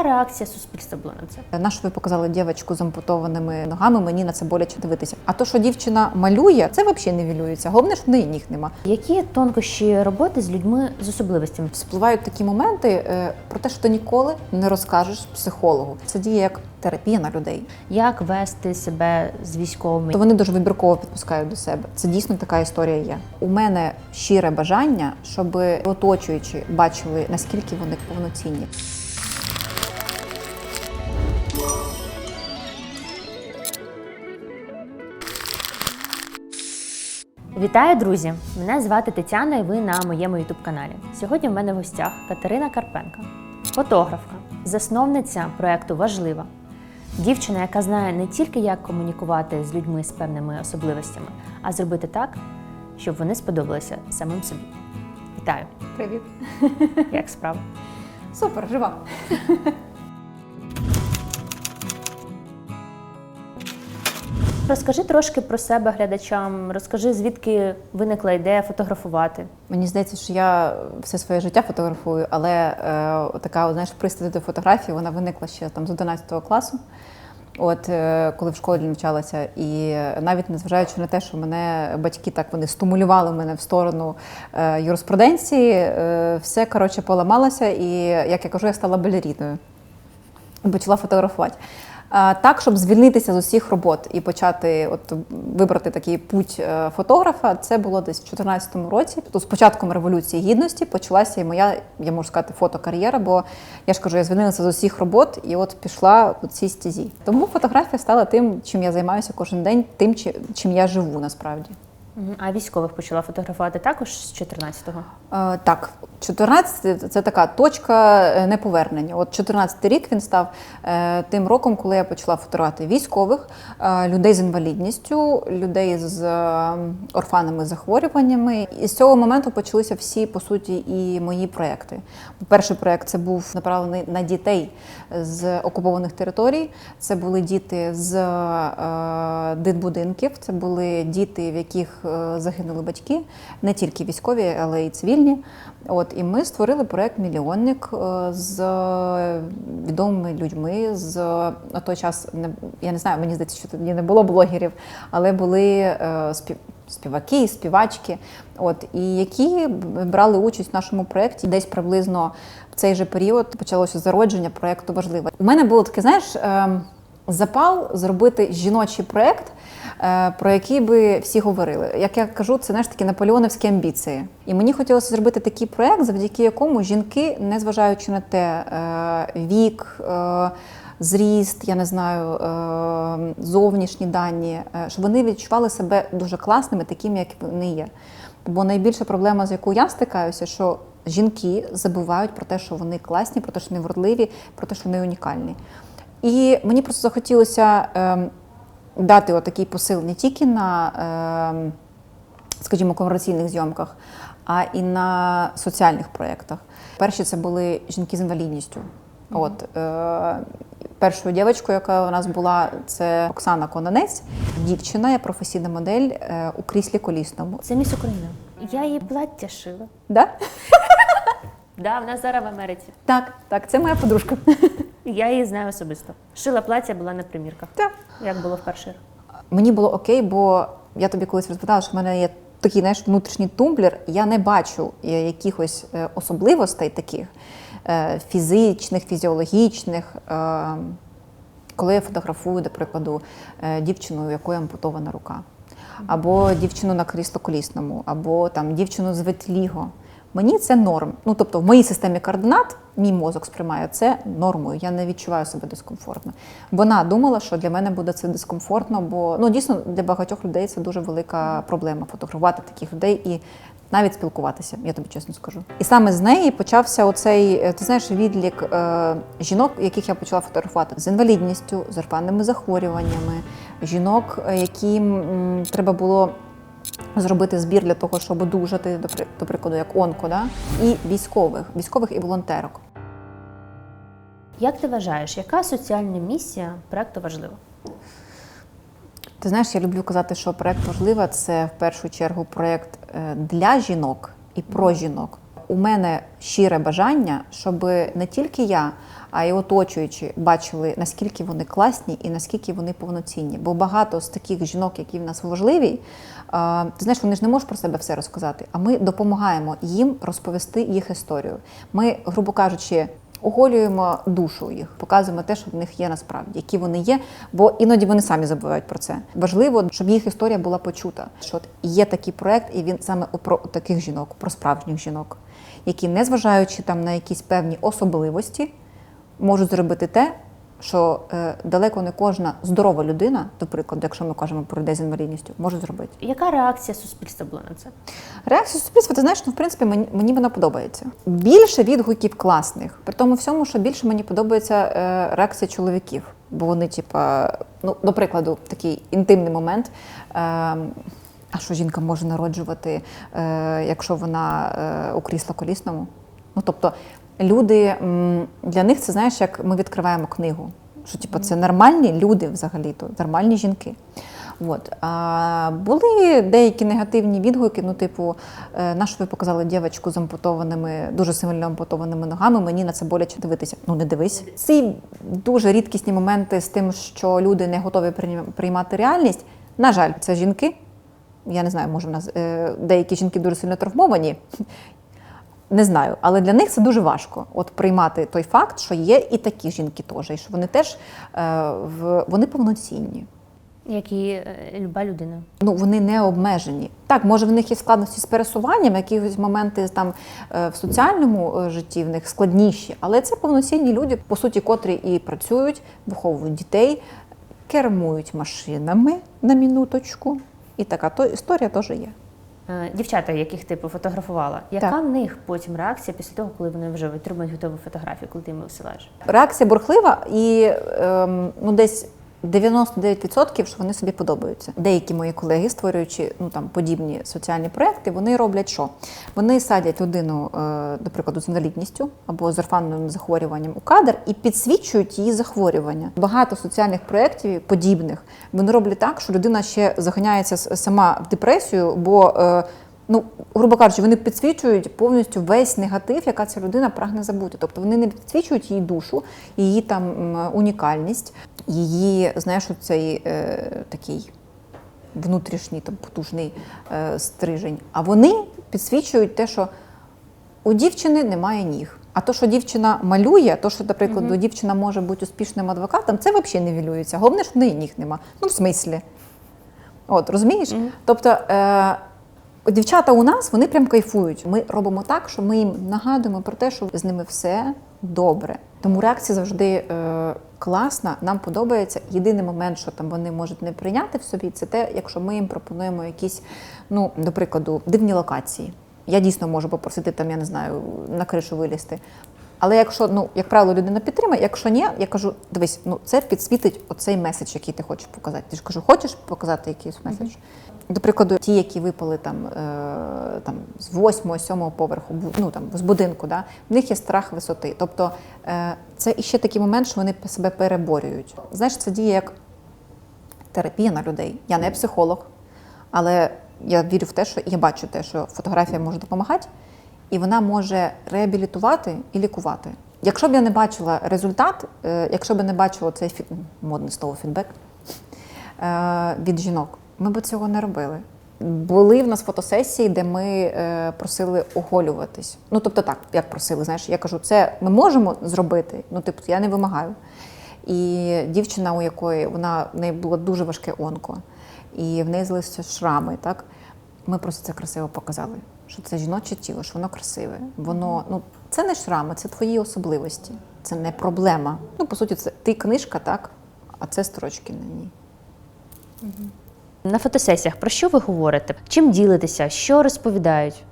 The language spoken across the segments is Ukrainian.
Яка реакція суспільства була на це? На що ви показали дівчинку з ампутованими ногами, мені на це боляче дивитися. А то, що дівчина малює, це взагалі не вілюється. Головне, що в неї ніг нема. Які тонкощі роботи з людьми з особливостями? Спливають такі моменти е, про те, що ти ніколи не розкажеш психологу. Це діє як терапія на людей. Як вести себе з військовими? То вони дуже вибірково підпускають до себе. Це дійсно така історія є. У мене щире бажання, щоб оточуючі бачили, наскільки вони повноцінні. Вітаю, друзі! Мене звати Тетяна, і ви на моєму youtube каналі. Сьогодні в мене в гостях Катерина Карпенка, фотографка, засновниця проекту Важлива. Дівчина, яка знає не тільки як комунікувати з людьми з певними особливостями, а зробити так, щоб вони сподобалися самим собі. Вітаю! Привіт, Як справа? супер, жива. Розкажи трошки про себе глядачам, розкажи, звідки виникла ідея фотографувати. Мені здається, що я все своє життя фотографую, але е, така, знаєш, пристрасть до фотографії вона виникла ще там з 11 класу. От е, коли в школі навчалася, і навіть незважаючи на те, що мене батьки так вони стимулювали мене в сторону е, юриспруденції, е, все коротше поламалося, і як я кажу, я стала балеріною почала фотографувати. Так, щоб звільнитися з усіх робот і почати от вибрати такий путь е, фотографа, це було десь в 2014 році. Тобто з початком революції гідності почалася і моя, я можу сказати, фотокар'єра, бо я ж кажу, я звільнилася з усіх робот і от пішла у цій стезі. Тому фотографія стала тим, чим я займаюся кожен день, тим, чи- чим я живу насправді. А військових почала фотографувати також з 14-го. Е, Так, 14 це така точка е, неповернення. От 14 рік він став е, тим роком, коли я почала фотографувати військових, людей з інвалідністю, людей з орфанними захворюваннями. І з цього моменту почалися всі по суті і мої проекти. Перший проект це був направлений на дітей з окупованих територій. Це були діти з дитбудинків, це були діти, в яких загинули батьки, не тільки військові, але й цивільні. От і ми створили проект Мільйонник е, з відомими людьми. З на той час не я не знаю, мені здається, що тоді не було блогерів, але були е, спів. Співаки, співачки, от і які брали участь в нашому проєкті. Десь приблизно в цей же період почалося зародження проєкту важливе. У мене було таке, знаєш, ем, запал зробити жіночий проєкт, е, про який би всі говорили. Як я кажу, це знаєш такі наполеонівські амбіції. І мені хотілося зробити такий проєкт, завдяки якому жінки, незважаючи на те, е, вік. е, Зріст, я не знаю, е, зовнішні дані, е, щоб вони відчували себе дуже класними, такими, як вони є. Бо найбільша проблема, з якою я стикаюся, що жінки забувають про те, що вони класні, про те, що вони вродливі, про те, що вони унікальні. І мені просто захотілося ем, дати отакий посил не тільки на, ем, скажімо, комерційних зйомках, а і на соціальних проєктах. Перші це були жінки з інвалідністю. От, е, першою дівчинкою, яка у нас була, це Оксана Кононець, дівчина, я професійна модель е, у кріслі колісному. Це міс Україна. Я її плаття шила. Да? Да, вона зараз в Америці. Так, так, це моя подружка. Я її знаю особисто. Шила плаття, була на примірках. Так. Як було в перший раз. Мені було окей, бо я тобі колись розповідала, що в мене є такий знаєш, внутрішній тумблер. Я не бачу е, якихось е, особливостей таких е, фізичних, фізіологічних. Коли я фотографую, до прикладу, дівчину, у якої ампутована рука, або дівчину на крісло-колісному, або там дівчину з ветліго. Мені це норм. Ну тобто, в моїй системі координат мій мозок сприймає це нормою. Я не відчуваю себе дискомфортно. Вона думала, що для мене буде це дискомфортно, бо ну дійсно для багатьох людей це дуже велика проблема фотографувати таких людей і навіть спілкуватися, я тобі чесно скажу. І саме з неї почався оцей, е, ти знаєш, відлік е, жінок, яких я почала фотографувати з інвалідністю, з орфанними захворюваннями, жінок, е, яким м, треба було зробити збір для того, щоб одужати, до, при- до прикладу, як онко, да? і військових, військових і волонтерок. Як ти вважаєш, яка соціальна місія проекту важлива? Ти знаєш, я люблю казати, що проект важлива це в першу чергу проект е, для жінок і про жінок. У мене щире бажання, щоб не тільки я, а й оточуючі бачили, наскільки вони класні і наскільки вони повноцінні. Бо багато з таких жінок, які в нас важливі, ти знаєш, вони ж не можуть про себе все розказати. А ми допомагаємо їм розповісти їх історію. Ми, грубо кажучи, оголюємо душу їх, показуємо те, що в них є насправді, які вони є, бо іноді вони самі забувають про це. Важливо, щоб їх історія була почута. Що от є такий проект, і він саме про таких жінок, про справжніх жінок, які, незважаючи там на якісь певні особливості, можуть зробити те, що е, далеко не кожна здорова людина, до прикладу, якщо ми кажемо про людей з інвалідністю, може зробити. Яка реакція суспільства була на це? Реакція суспільства, ти знаєш, ну в принципі мені, мені вона подобається. Більше відгуків класних. При тому всьому, що більше мені подобається е, реакція чоловіків. Бо вони, типа, ну, до прикладу, такий інтимний момент. Е, а що жінка може народжувати, е, якщо вона е, у крісло колісному? Ну тобто, люди для них це знаєш, як ми відкриваємо книгу. Що типу, це нормальні люди взагалі-то, нормальні жінки. От. А були деякі негативні відгуки, ну, типу, е, на що ви показали дівчинку з ампутованими, дуже сильно ампутованими ногами, мені на це боляче дивитися. Ну, не дивись. Ці дуже рідкісні моменти з тим, що люди не готові приймати реальність. На жаль, це жінки. Я не знаю, може, в нас е, деякі жінки дуже сильно травмовані. Не знаю, але для них це дуже важко. От приймати той факт, що є і такі жінки теж, і що вони теж е, в, вони повноцінні. Як і е, люба людина. Ну, вони не обмежені. Так, може, в них є складності з пересуванням, якісь моменти там е, в соціальному е, житті в них складніші, але це повноцінні люди, по суті, котрі і працюють, виховують дітей, кермують машинами на минуточку. І така то історія теж є. Е, Дівчата, яких ти пофотографувала, яка Так. в них потім реакція після того, коли вони вже отримують готову фотографію, коли ти їм висилаєш? Реакція бурхлива і ем, ну, десь 99% що вони собі подобаються. Деякі мої колеги, створюючи ну там подібні соціальні проекти, вони роблять що? Вони садять людину, е, до прикладу, з інвалідністю або з орфанним захворюванням у кадр і підсвічують її захворювання. Багато соціальних проєктів подібних вони роблять так, що людина ще заганяється сама в депресію, бо е, Ну, грубо кажучи, вони підсвічують повністю весь негатив, яка ця людина прагне забути. Тобто вони не підсвічують її душу, її там унікальність, її, знаєш, цей е, такий внутрішній там потужний е, стрижень. А вони підсвічують те, що у дівчини немає ніг. А то, що дівчина малює, то, що, наприклад, дівчина може бути успішним адвокатом, це взагалі не вілюється. Головне, що в неї ніг нема. Ну, в смислі. От, розумієш? Тобто, е, дівчата у нас вони прям кайфують. Ми робимо так, що ми їм нагадуємо про те, що з ними все добре. Тому реакція завжди е, класна, нам подобається. Єдиний момент, що там вони можуть не прийняти в собі, це те, якщо ми їм пропонуємо якісь, ну, до прикладу, дивні локації. Я дійсно можу попросити там, я не знаю, на кришу вилізти. Але якщо, ну, як правило, людина підтримає, якщо ні, я кажу, дивись, ну це підсвітить оцей меседж, який ти хочеш показати. Ти ж кажу, хочеш показати якийсь меседж? До прикладу, ті, які випали там, е, там з восьмого, сьомого поверху, ну там з будинку, да, в них є страх висоти. Тобто е, це іще такий момент, що вони себе переборюють. Знаєш, це діє як терапія на людей. Я не психолог, але я вірю в те, що я бачу те, що фотографія може допомагати, і вона може реабілітувати і лікувати. Якщо б я не бачила результат, е, якщо б я не бачила цей фі... модне слово фідбек е, від жінок, ми б цього не робили. Були в нас фотосесії, де ми е, просили оголюватись. Ну тобто, так, як просили, знаєш, я кажу, це ми можемо зробити. Ну, типу, я не вимагаю. І дівчина, у якої вона в неї було дуже важке онко, і в неї залишилися шрами. Так ми просто це красиво показали. Що це жіноче тіло, що воно красиве. Воно ну це не шрами, це твої особливості, це не проблема. Ну по суті, це ти книжка, так, а це строчки на ній. На фотосесіях про що ви говорите? Чим ділитеся? Що розповідають?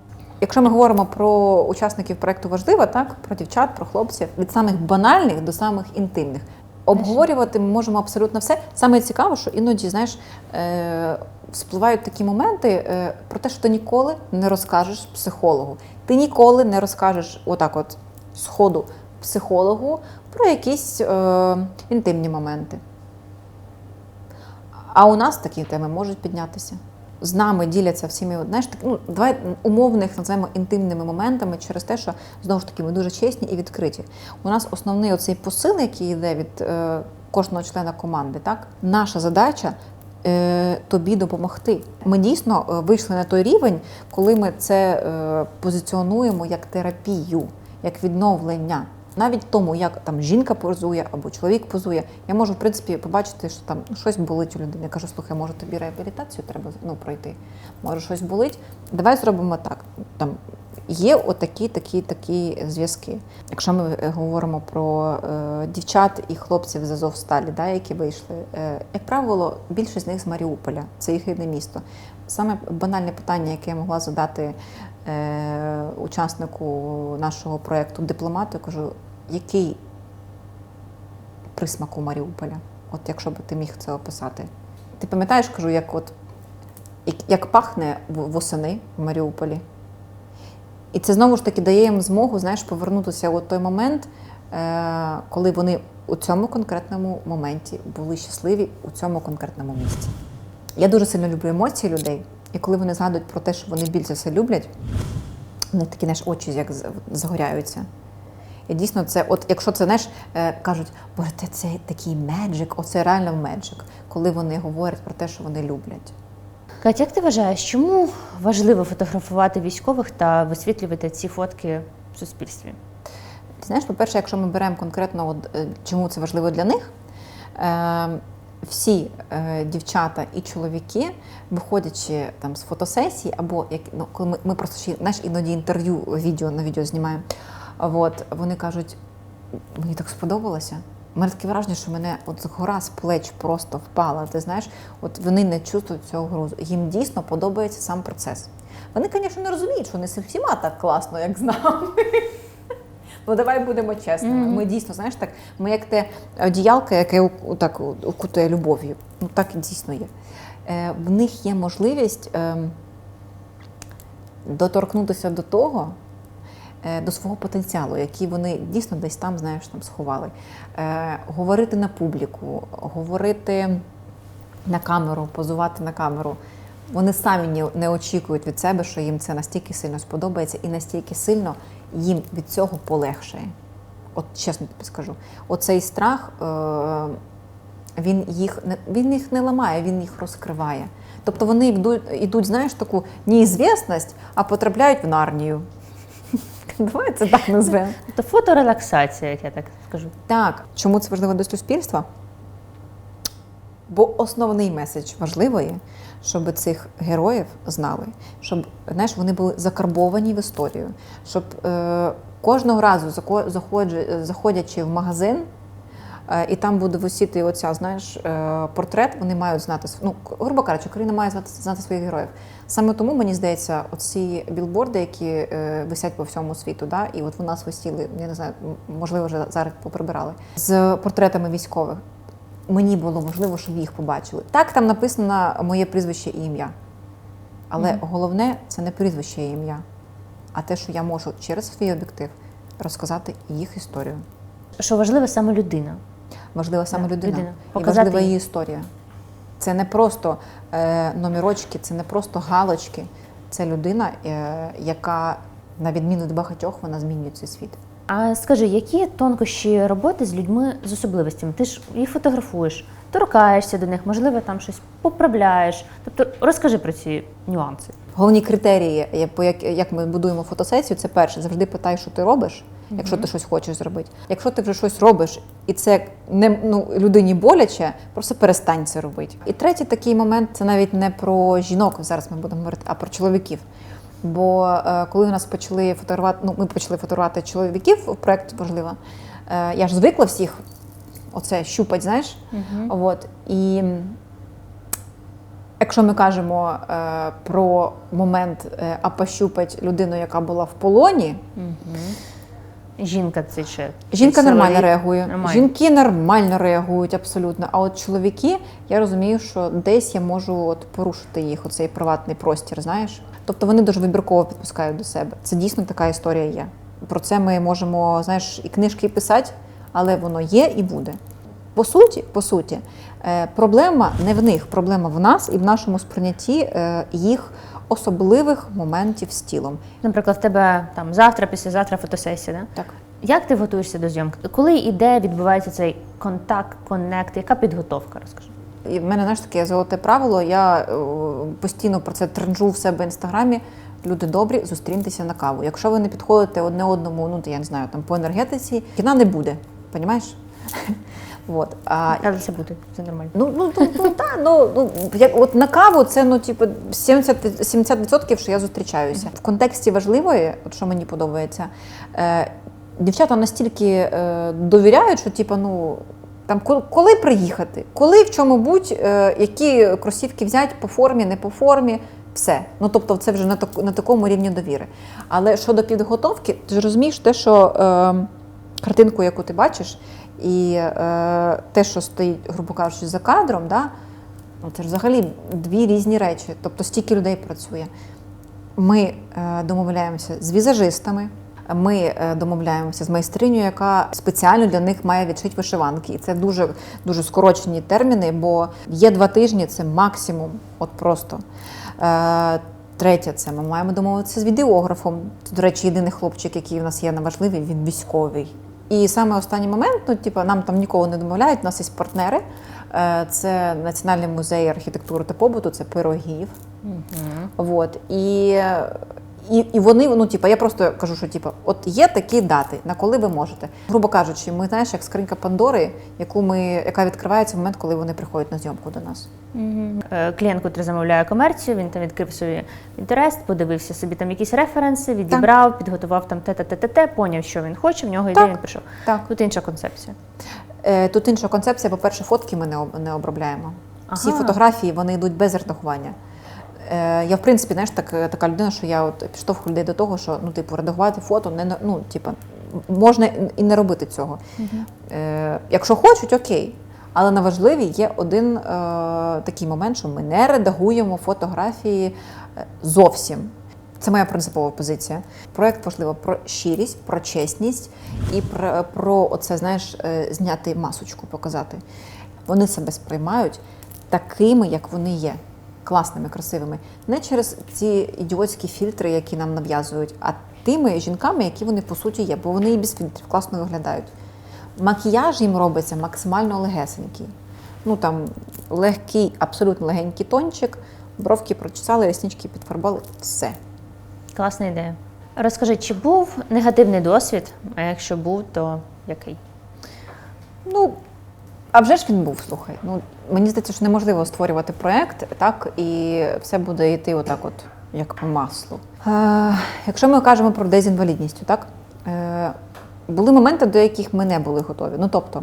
Якщо ми говоримо про учасників проекту важливо, так про дівчат, про хлопців, від самих банальних до самих інтимних. Обговорювати ми можемо абсолютно все. Саме цікаво, що іноді, знаєш, е, спливають такі моменти е, про те, що ти ніколи не розкажеш психологу. Ти ніколи не розкажеш отак, от з психологу про якісь е, інтимні моменти. А у нас такі теми можуть піднятися. З нами діляться всіми, знаєш, так, ну, давай умовних називаємо інтимними моментами через те, що знову ж таки ми дуже чесні і відкриті. У нас основний оцей посил, який йде від е, кожного члена команди, так наша задача. е, Тобі допомогти. Ми дійсно е, вийшли на той рівень, коли ми це е, позиціонуємо як терапію, як відновлення. Навіть тому, як там жінка позує або чоловік позує, я можу в принципі побачити, що там щось болить у людини. Я кажу, слухай, може тобі реабілітацію треба ну, пройти, може щось болить. Давай зробимо так. Там є отакі, такі, такі зв'язки. Якщо ми е, говоримо про е, дівчат і хлопців з Азовсталі, да, які вийшли, е, як правило, більшість з них з Маріуполя, це їх місто. Саме банальне питання, яке я могла задати е, учаснику нашого проєкту дипломату, кажу, який присмак у Маріуполя? От якщо б ти міг це описати. Ти пам'ятаєш, кажу, як от як, пахне восени в Маріуполі? І це знову ж таки дає їм змогу, знаєш, повернутися у той момент, е, коли вони у цьому конкретному моменті були щасливі у цьому конкретному місці. Я дуже сильно люблю емоції людей, і коли вони згадують про те, що вони більше все люблять, у них такі знаєш, очі як з- загоряються. І дійсно, це, от якщо це знаєш, е, кажуть, боже, це, такий меджик, оце реально меджик, коли вони говорять про те, що вони люблять. Катя, як ти вважаєш, чому важливо фотографувати військових та висвітлювати ці фотки в суспільстві? Ти знаєш, по-перше, якщо ми беремо конкретно, от, е, чому це важливо для них, е, всі е, дівчата і чоловіки, виходячи там з фотосесії, або як ну, коли ми, ми просто ще знаєш, іноді інтерв'ю відео на відео знімаємо, от, вони кажуть, мені так сподобалося. У мене таке враження, що мене от гора з плеч просто впала. Ти знаєш, от вони не чувствують цього грузу. Їм дійсно подобається сам процес. Вони, звісно, не розуміють, що не з всіма так класно, як з нами. Ну, давай будемо чесними. Ми дійсно, знаєш, так, ми як те одіялка, яке так укутує любов'ю. Ну так і дійсно є. Е, в них є можливість е, доторкнутися до того, до свого потенціалу, який вони дійсно десь там, знаєш, там сховали. Е, говорити на публіку, говорити на камеру, позувати на камеру. Вони самі не очікують від себе, що їм це настільки сильно сподобається і настільки сильно їм від цього полегшає. От чесно тобі скажу, оцей страх е, він їх він їх не ламає, він їх розкриває. Тобто вони йдуть, йдуть знаєш, таку неізвісність, а потрапляють в нарнію. Давай це так назвемо. Це фоторелаксація, як я так скажу. Так, чому це важливо для суспільства? Бо основний меседж важливий, щоб цих героїв знали, щоб знаєш, вони були закарбовані в історію, щоб е, кожного разу заходячи в магазин, і там буде висіти оця, знаєш, е, портрет, вони мають знати ну, грубо кажучи, Україна має знати, знати своїх героїв. Саме тому мені здається, оці білборди, які е, висять по всьому світу, да, і от в нас висіли, я не знаю, можливо, вже зараз поприбирали з портретами військових. Мені було важливо, щоб їх побачили. Так, там написано моє прізвище і ім'я. Але головне це не прізвище і ім'я, а те, що я можу через свій об'єктив розказати їх історію. Що важливо саме людина. Важлива саме Да, людина, людина. і важлива її. історія. Це не просто е, номерочки, це не просто галочки. Це людина, е, яка, на відміну від багатьох, вона змінює цей світ. А скажи, які тонкощі роботи з людьми з особливостями? Ти ж їх фотографуєш, торкаєшся до них, можливо, там щось поправляєш. Тобто розкажи про ці нюанси. Головні критерії, я- по як, як ми будуємо фотосесію, це перше, завжди питай, що ти робиш, якщо ти щось хочеш зробити. Якщо ти вже щось робиш, і це не ну, людині боляче, просто перестань це робити. І третій такий момент це навіть не про жінок, зараз ми будемо говорити, а про чоловіків. Бо е, коли нас почали фотографувати, ну ми почали фотографувати чоловіків в проєкті важливо, е, я ж звикла всіх оце щупать, знаєш. От, і Якщо ми кажемо е, про момент е, а пощупать людину, яка була в полоні, Жінка це чи жінка нормально реагує. Нормально. Жінки нормально реагують абсолютно. А от чоловіки, я розумію, що десь я можу от порушити їх, оцей приватний простір, знаєш. Тобто вони дуже вибірково підпускають до себе. Це дійсно така історія є. Про це ми можемо, знаєш, і книжки писати, але воно є і буде. По суті, по суті, е, проблема не в них, проблема в нас і в нашому сприйнятті е, їх особливих моментів з тілом. Наприклад, в тебе там завтра, післязавтра фотосесія, да? Так. Як ти готуєшся до зйомки? Коли і де відбувається цей контакт, коннект, яка підготовка? Розкажи. І в мене знаєш таке золоте правило. Я е, постійно про це тренжу в себе в інстаграмі. Люди добрі, зустріньтеся на каву. Якщо ви не підходите одне одному, ну я не знаю, там по енергетиці, кіна не буде. Понімаєш? Вот. А, Але це буде, це нормально. Ну, ну, ну, ну, та, ну, ну як от на каву це ну, типу, 70%, 70% що я зустрічаюся. В контексті важливої, от що мені подобається, е, дівчата настільки е, довіряють, що типу, ну. Там ко- коли приїхати, коли в чому будь, е, які кросівки взяти по формі, не по формі, все. Ну тобто, це вже на, так, на такому рівні довіри. Але щодо підготовки, ти ж розумієш те, що е, картинку, яку ти бачиш, і е, те, що стоїть, грубо кажучи, за кадром, да, ну, це ж взагалі дві різні речі. Тобто стільки людей працює. Ми е, домовляємося з візажистами. Ми е, домовляємося з майстриню, яка спеціально для них має відшити вишиванки. І це дуже дуже скорочені терміни, бо є два тижні, це максимум, от просто. Е, Третє, це ми маємо домовитися з відеографом. До речі, єдиний хлопчик, який в нас є на важливий, він військовий. І саме останній момент, ну типу, нам там нікого не домовляють. У нас є партнери. Е, Це Національний музей архітектури та побуту, це пирогів. Вот. І, і, і вони, ну, типу, я просто кажу, що типу, от є такі дати, на коли ви можете. Грубо кажучи, ми знаєш, як скринька Пандори, яку ми, яка відкривається в момент, коли вони приходять на зйомку до нас. Е, Клієнт, котрий замовляє комерцію, він там відкрив собі інтерес, подивився собі там якісь референси, відібрав, підготував там те-те-те-те, поняв, що він хоче, в нього ідея, Так. він прийшов. Так. Тут інша концепція. Е, Тут інша концепція, по-перше, фотки ми не, об- не обробляємо. Всі фотографії вони йдуть без редагування. Е, Я, в принципі, знаєш, так, така людина, що я от підштовхую людей до того, що ну, типу, редагувати фото не ну, типу, можна і не робити цього. Е, якщо хочуть, окей. Але на важливі є один е, такий момент, що ми не редагуємо фотографії е, зовсім. Це моя принципова позиція. Проект важливо про щирість, про чесність і про, про оце, знаєш, е, зняти масочку, показати. Вони себе сприймають такими, як вони є. Класними, красивими. Не через ці ідіотські фільтри, які нам нав'язують, а тими жінками, які вони по суті є, бо вони і без фільтрів класно виглядають. Макіяж їм робиться максимально легесенький. Ну там легкий, абсолютно легенький тончик, бровки прочесали, реснички підфарбали. Все. Класна ідея. Розкажи, чи був негативний досвід? А якщо був, то який? Ну, а вже ж він був, слухай. Ну, мені здається, що неможливо створювати проєкт, так, і все буде йти отак, от, як по маслу. Е, якщо ми кажемо про людей з інвалідністю, так? Е, були моменти, до яких ми не були готові. Ну, тобто,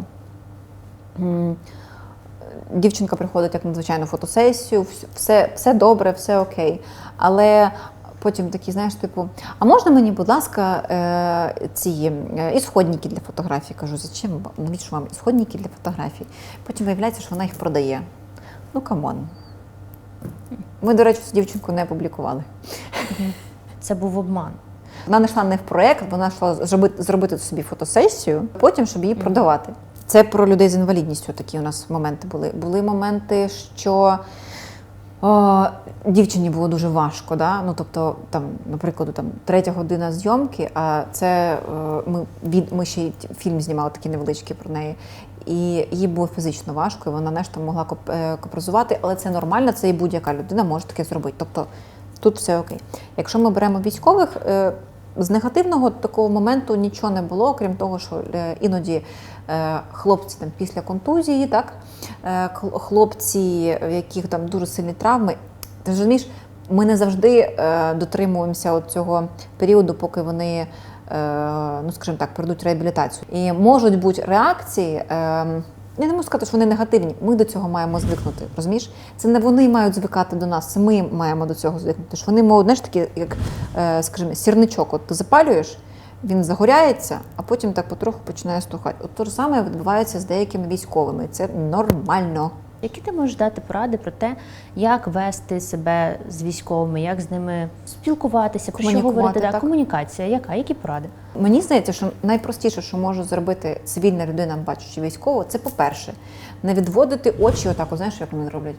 дівчинка приходить як на звичайну фотосесію, все, все добре, все окей. Але потім такі, знаєш, типу, а можна мені, будь ласка, е, ці е, ісходники для фотографій? Кажу, зачем? Навіщо вам ісходники для фотографій? Потім виявляється, що вона їх продає. Ну, камон. Ми, до речі, цю дівчинку не публікували. Це був обман. Вона не йшла не в проєкт, вона йшла зробити, зробити собі фотосесію, потім, щоб її продавати. Це про людей з інвалідністю такі у нас моменти були. Були моменти, що дівчині було дуже важко. Да? Ну, тобто, там, наприклад, там, третя година зйомки, а це е, ми, від, ми ще й фільм знімали такий невеличкий про неї. І їй було фізично важко, і вона не ж там могла е, капризувати, але це нормально, це і будь-яка людина може таке зробити. Тобто тут все окей. Якщо ми беремо військових, е, з негативного такого моменту нічого не було, крім того, що е, іноді е, хлопці там після контузії, так е, хлопці, в яких там дуже сильні травми, ти розумієш, ми не завжди дотримуємося от цього періоду, поки вони, ну скажімо так, пройдуть реабілітацію. І можуть бути реакції. Я не можу сказати, що вони негативні. Ми до цього маємо звикнути. Розумієш? Це не вони мають звикати до нас, це ми маємо до цього звикнути. Що вони можуть, знаєш, такі, як, е, скажімо, сірничок. От ти запалюєш, він загоряється, а потім так потроху починає стухати. От те ж саме відбувається з деякими військовими. Це нормально. Які ти можеш дати поради про те, як вести себе з військовими, як з ними спілкуватися, про що говорити? Да, комунікація, яка? Які поради? Мені здається, що найпростіше, що може зробити цивільна людина, бачачи військового, це по-перше, не відводити очі, отак, знаєш, як вони роблять?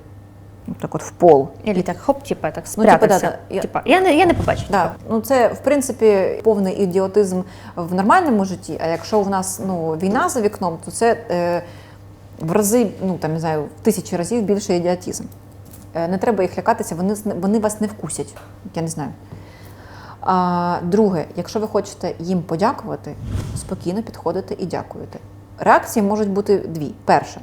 Так от в пол. Ілі так, хоп, типа так Ну, типа, да, да, я- Типа, я не я не побачу. Да. Ну це в принципі повний ідіотизм в нормальному житті. А якщо в нас ну війна за вікном, то це е, в рази, ну там не знаю, в тисячі разів більше ідіотизм. Е, не треба їх лякатися, вони вони вас не вкусять. Я не знаю. А, друге, якщо ви хочете їм подякувати, спокійно підходите і дякуєте. Реакції можуть бути дві. Перше,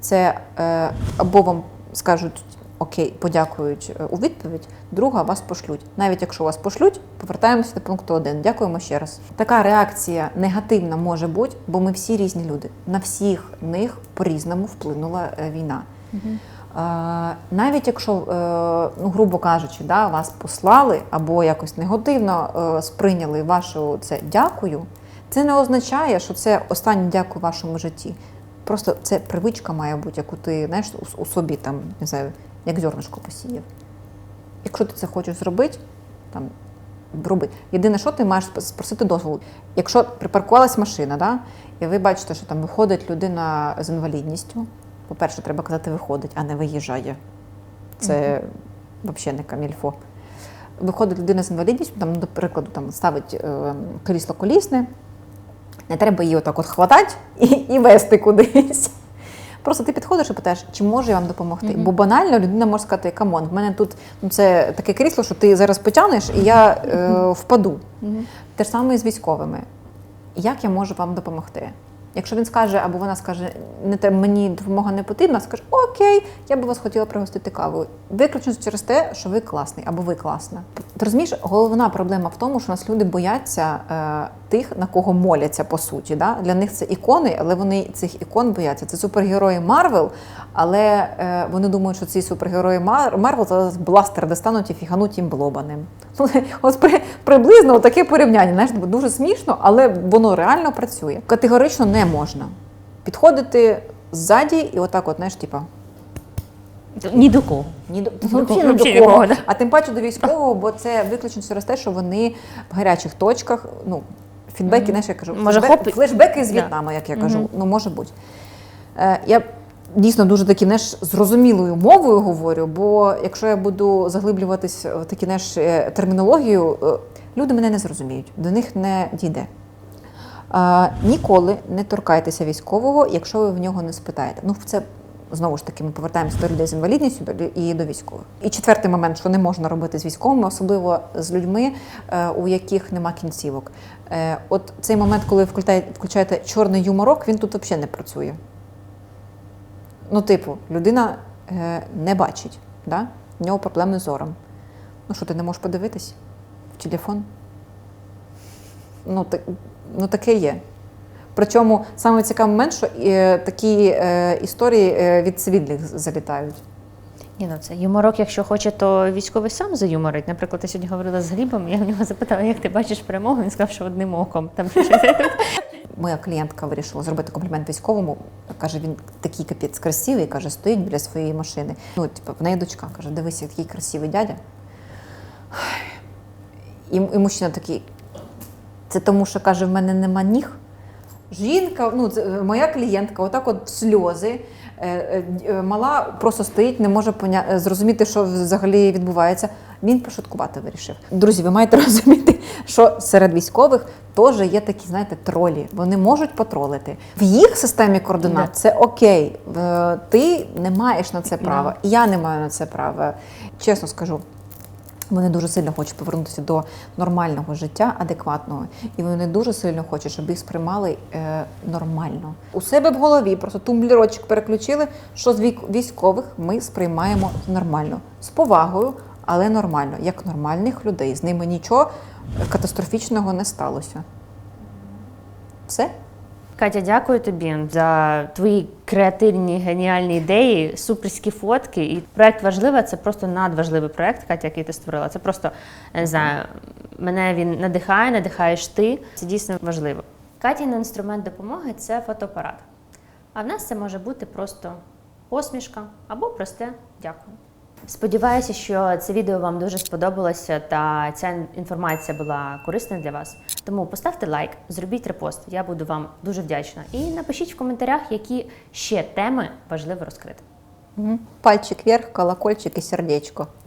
це е, або вам скажуть окей, подякують е, у відповідь, друга вас пошлють. Навіть якщо вас пошлють, повертаємося до пункту один. Дякуємо ще раз. Така реакція негативна може бути, бо ми всі різні люди. На всіх них по-різному вплинула е, війна. Е, Навіть якщо, ну, грубо кажучи, да, вас послали або якось негативно сприйняли вашу це дякую, це не означає, що це останнє дякую в вашому житті. Просто це привичка має бути, яку ти знаєш, у собі там, не знаю, як зернишко посіяв. Якщо ти це хочеш зробити, там роби. Єдине, що ти маєш спросити дозволу. Якщо припаркувалась машина, да, і ви бачите, що там виходить людина з інвалідністю, по-перше, треба казати виходить, а не виїжджає. Це взагалі не камільфо. Виходить людина з інвалідністю, там, до прикладу, там ставить е, крісло колісне, не треба її отак от хватати і, і вести кудись. Просто ти підходиш і питаєш, чи можу я вам допомогти? Бо банально людина може сказати, камон, в мене тут ну, це таке крісло, що ти зараз потягнеш, і я е, впаду. Те ж саме і з військовими. Як я можу вам допомогти? Якщо він скаже, або вона скаже, не те, мені допомога не потрібна, скаже, окей, я би вас хотіла пригостити кавою. Виключно через те, що ви класний або ви класна. Ти розумієш, головна проблема в тому, що у нас люди бояться е, тих, на кого моляться по суті. Да? Для них це ікони, але вони цих ікон бояться. Це супергерої Марвел, але е, вони думають, що ці супергерої Марвел зараз бластер достануть і фігануть їм блобаним. Ну, Ось при, приблизно таке порівняння. Знаєш, дуже смішно, але воно реально працює. Категорично не можна підходити ззаді і отак, от, знаєш, типа. Ні до кого. Ні до, Ну, взагалі ну, до кого. А тим паче до військового, бо це виключно через те, що вони в гарячих точках, ну, фідбеки, знаєш, я кажу, Може, флешбек- хоп- флешбеки з Да. В'єтнаму, як я кажу, ну може бути. Е, я дійсно дуже такі знаєш, зрозумілою мовою говорю, бо якщо я буду заглиблюватись в такі знаєш, е, термінологію, е, люди мене не зрозуміють, до них не дійде. Е, ніколи не торкайтеся військового, якщо ви в нього не спитаєте. Ну, це знову ж таки ми повертаємося до людей з інвалідністю і до військових. І четвертий момент, що не можна робити з військовими, особливо з людьми, е, у яких нема кінцівок. Е, От цей момент, коли ви включаєте, чорний юморок, він тут взагалі не працює. Ну, типу, людина е, не бачить, да? в нього проблеми з зором. Ну що, ти не можеш подивитись в телефон? Ну, так, ну таке є. Причому саме цікавий момент, що е, такі е, історії е, від цивільних залітають. Ні, ну це юморок, якщо хоче, то військовий сам заюморить. Наприклад, я сьогодні говорила з Глібом, я в нього запитала, як ти бачиш перемогу. Він сказав, що одним оком. Там. Моя клієнтка вирішила зробити комплімент військовому. Каже, він такий капець красивий, каже, стоїть біля своєї машини. Ну, типу, в неї дочка каже, дивися, який красивий дядя. І, і мужчина такий. Це тому, що каже, в мене нема ніг. Жінка, ну е, моя клієнтка, отак от в сльози. Е, е, Мала просто стоїть, не може поня... зрозуміти, що взагалі відбувається. Він пошуткувати вирішив. Друзі, ви маєте розуміти, що серед військових теж є такі, знаєте, тролі. Вони можуть потролити. В їх системі координат це окей. Ти не маєш на це права. Я не маю на це права. Чесно скажу. Вони дуже сильно хочуть повернутися до нормального життя, адекватного, і вони дуже сильно хочуть, щоб їх сприймали е, нормально. У себе в голові просто тумблірочок переключили, що з військових ми сприймаємо нормально, з повагою, але нормально, як нормальних людей. З ними нічого катастрофічного не сталося. Все. Катя, дякую тобі за твої креативні геніальні ідеї, суперські фотки. І проект важливий, це просто надважливий проект, Катя, який ти створила. Це просто не знаю, мене він надихає, надихаєш ти. Це дійсно важливо. Катін інструмент допомоги це фотоапарат. А в нас це може бути просто посмішка або просте дякую. Сподіваюся, що це відео вам дуже сподобалося та ця інформація була корисна для вас. Тому поставте лайк, зробіть репост. Я буду вам дуже вдячна. І напишіть в коментарях, які ще теми важливо розкрити. Пальчик вверх, колокольчик і сердечко.